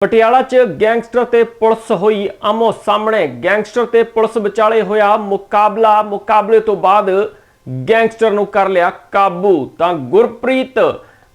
ਪਟਿਆਲਾ 'ਚ ਗੈਂਗਸਟਰ ਤੇ ਪੁਲਿਸ ਹੋਈ ਆਮੋ ਸਾਹਮਣੇ। ਗੈਂਗਸਟਰ ਤੇ ਪੁਲਿਸ ਵਿਚਾਲੇ ਹੋਇਆ ਮੁਕਾਬਲਾ। ਮੁਕਾਬਲੇ ਤੋਂ ਬਾਅਦ ਗੈਂਗਸਟਰ ਨੂੰ ਕਰ ਲਿਆ ਕਾਬੂ। ਤਾਂ ਗੁਰਪ੍ਰੀਤ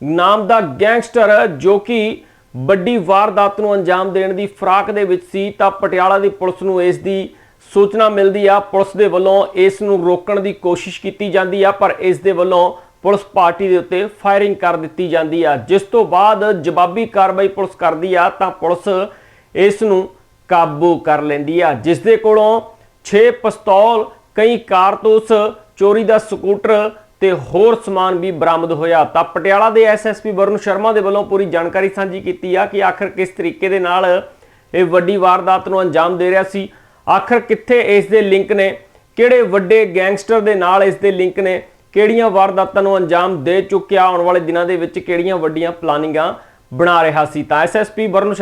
ਨਾਮ ਦਾ ਗੈਂਗਸਟਰ ਜੋ ਕਿ ਵੱਡੀ ਵਾਰਦਾਤ ਨੂੰ ਅੰਜਾਮ ਦੇਣ ਦੀ ਫਰਾਕ ਦੇ ਵਿੱਚ ਸੀ, ਤਾਂ ਪਟਿਆਲਾ ਦੀ ਪੁਲਿਸ ਨੂੰ ਇਸ ਦੀ ਸੂਚਨਾ ਮਿਲਦੀ ਆ। ਪੁਲਿਸ ਦੇ ਵੱਲੋਂ ਇਸ ਨੂੰ ਰੋਕਣ ਦੀ ਕੋਸ਼ਿਸ਼ ਕੀਤੀ ਜਾਂਦੀ ਆ, ਪਰ ਇਸ ਦੇ ਵੱਲੋਂ ਪੁਲਿਸ ਪਾਰਟੀ ਦੇ ਉੱਤੇ ਫਾਇਰਿੰਗ ਕਰ ਦਿੱਤੀ ਜਾਂਦੀ ਆ। ਜਿਸ ਤੋਂ ਬਾਅਦ ਜਵਾਬੀ ਕਾਰਵਾਈ ਪੁਲਿਸ ਕਰਦੀ ਆ, ਤਾਂ ਪੁਲਿਸ ਇਸ ਨੂੰ ਕਾਬੂ ਕਰ ਲੈਂਦੀ ਆ। ਜਿਸ ਦੇ ਕੋਲੋਂ 6 ਪਿਸਤੌਲ, ਕਈ ਕਾਰਤੂਸ, ਚੋਰੀ ਦਾ ਸਕੂਟਰ ਤੇ ਹੋਰ ਸਮਾਨ ਵੀ ਬਰਾਮਦ ਹੋਇਆ। ਤਾਂ ਪਟਿਆਲਾ ਦੇ ਐਸਐਸਪੀ ਵਰੁਣ ਸ਼ਰਮਾ ਦੇ ਵੱਲੋਂ ਪੂਰੀ ਜਾਣਕਾਰੀ ਸਾਂਝੀ ਕੀਤੀ ਆ ਕਿ ਆਖਰ ਕਿਸ ਤਰੀਕੇ ਦੇ ਨਾਲ ਇਹ ਵੱਡੀ ਵਾਰਦਾਤ ਨੂੰ ਅੰਜਾਮ ਦੇ ਰਿਹਾ ਸੀ। ਆਖਰ ਕਿੱਥੇ ਇਸ ਦੇ ਲਿੰਕ ਨੇ? ਕਿਹੜੇ ਵੱਡੇ ਗੈਂਗਸਟਰ ਦੇ ਨਾਲ ਇਸ ਦੇ ਲਿੰਕ ਨੇ? ਕਿਹੜੀਆਂ ਵਾਰਦਾਤਾਂ ਨੂੰ ਅੰਜਾਮ ਦੇ ਚੁੱਕਿਆ? ਆਉਣ ਵਾਲੇ ਦਿਨਾਂ ਦੇ ਵਿੱਚ ਕਿਹੜੀਆਂ ਵੱਡੀਆਂ ਪਲਾਨਿੰਗਾਂ ਬਣਾ ਰਿਹਾ ਸੀ? ਤਾਂ ਐਸਐਸਪੀ ਵਰੁਣ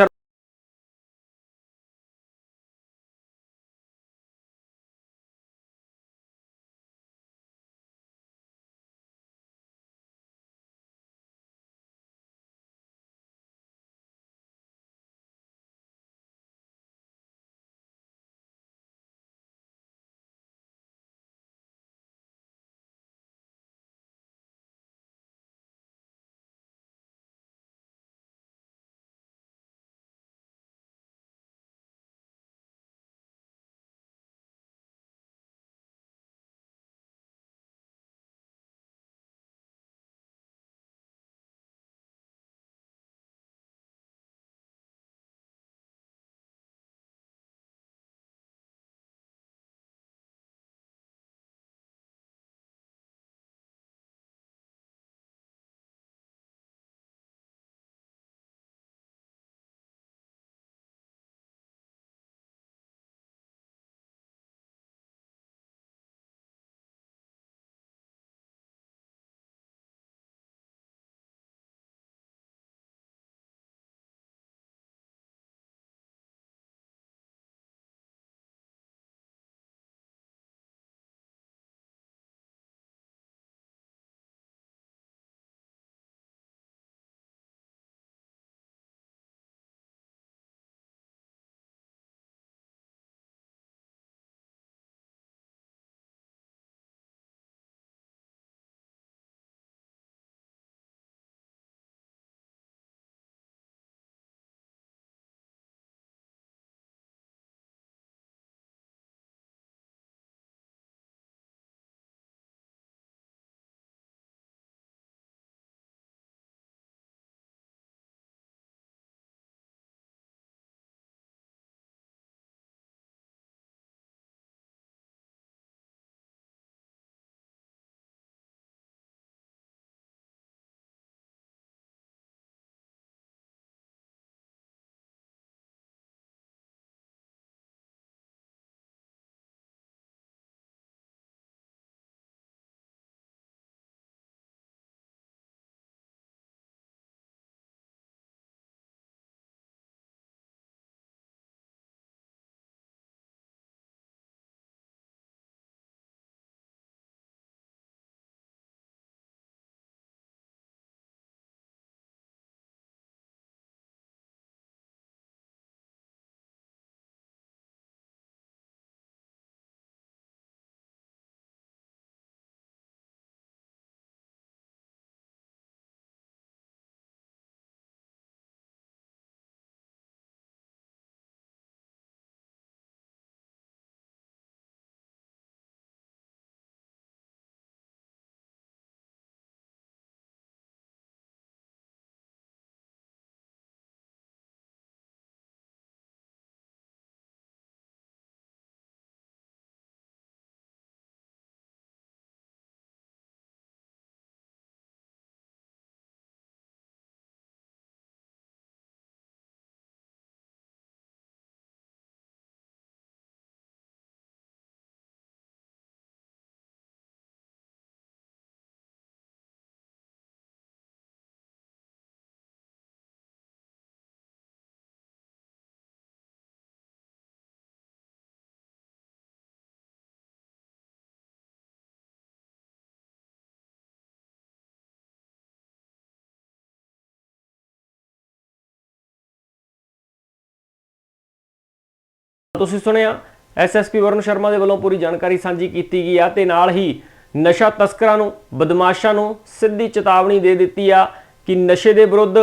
ਤੁਸੀਂ ਸੁਣਿਆ ਐਸਐਸਪੀ ਵਰੁਣ ਸ਼ਰਮਾ ਦੇ ਵੱਲੋਂ ਪੂਰੀ ਜਾਣਕਾਰੀ ਸਾਂਝੀ ਕੀਤੀ ਗਈ ਆ ਤੇ ਨਾਲ ਹੀ ਨਸ਼ਾ ਤਸਕਰਾਂ ਨੂੰ, ਬਦਮਾਸ਼ਾਂ ਨੂੰ ਸਿੱਧੀ ਚੇਤਾਵਨੀ ਦੇ ਦਿੱਤੀ ਆ ਕਿ ਨਸ਼ੇ ਦੇ ਵਿਰੁੱਧ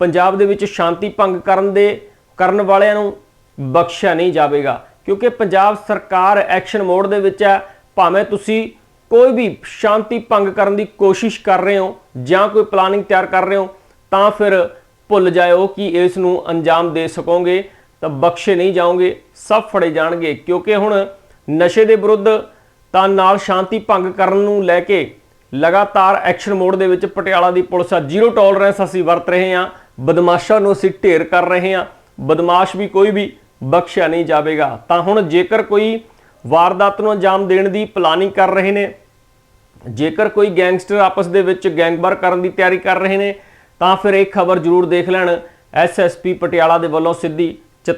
ਪੰਜਾਬ ਦੇ ਵਿੱਚ ਸ਼ਾਂਤੀ ਭੰਗ ਕਰਨ ਦੇ, ਕਰਨ ਵਾਲਿਆਂ ਨੂੰ ਬਖਸ਼ਿਆ ਨਹੀਂ ਜਾਵੇਗਾ। ਕਿਉਂਕਿ ਪੰਜਾਬ ਸਰਕਾਰ ਐਕਸ਼ਨ ਮੋਡ ਦੇ ਵਿੱਚ ਹੈ। ਭਾਵੇਂ ਤੁਸੀਂ ਕੋਈ ਵੀ ਸ਼ਾਂਤੀ ਭੰਗ ਕਰਨ ਦੀ ਕੋਸ਼ਿਸ਼ ਕਰ ਰਹੇ ਹੋ ਜਾਂ ਕੋਈ ਪਲਾਨਿੰਗ ਤਿਆਰ ਕਰ ਰਹੇ ਹੋ, ਤਾਂ ਫਿਰ ਭੁੱਲ ਜਾਇਓ ਕਿ ਇਸ ਨੂੰ ਅੰਜਾਮ ਦੇ ਸਕੋਗੇ। ਤਾਂ ਬਖਸ਼ੇ ਨਹੀਂ ਜਾਓਗੇ, ਸਭ ਫੜੇ ਜਾਣਗੇ। ਕਿਉਂਕਿ ਹੁਣ ਨਸ਼ੇ ਦੇ ਵਿਰੁੱਧ ਤਾਂ ਨਾਲ ਸ਼ਾਂਤੀ ਭੰਗ ਕਰਨ ਨੂੰ ਲੈ ਕੇ ਲਗਾਤਾਰ ਐਕਸ਼ਨ ਮੋਡ ਦੇ ਵਿੱਚ ਪਟਿਆਲਾ ਦੀ ਪੁਲਿਸ ਆ। ਜ਼ੀਰੋ ਟੋਲਰੈਂਸ ਅਸੀਂ ਵਰਤ ਰਹੇ ਹਾਂ। ਬਦਮਾਸ਼ਾਂ ਨੂੰ ਅਸੀਂ ਢੇਰ ਕਰ ਰਹੇ ਹਾਂ। ਬਦਮਾਸ਼ ਵੀ ਕੋਈ ਵੀ ਬਖਸ਼ਿਆ ਨਹੀਂ ਜਾਵੇਗਾ। ਤਾਂ ਹੁਣ ਜੇਕਰ ਕੋਈ ਵਾਰਦਾਤ ਨੂੰ ਅੰਜਾਮ ਦੇਣ ਦੀ ਪਲਾਨਿੰਗ ਕਰ ਰਹੇ ਨੇ, ਜੇਕਰ ਕੋਈ ਗੈਂਗਸਟਰ ਆਪਸ ਦੇ ਵਿੱਚ ਗੈਂਗਵਾਰ ਕਰਨ ਦੀ ਤਿਆਰੀ ਕਰ ਰਹੇ ਨੇ, ਤਾਂ ਫਿਰ ਇਹ ਖਬਰ ਜ਼ਰੂਰ ਦੇਖ ਲੈਣ। ਐਸਐਸਪੀ ਪਟਿਆਲਾ ਦੇ ਵੱਲੋਂ ਸਿੱਧੀ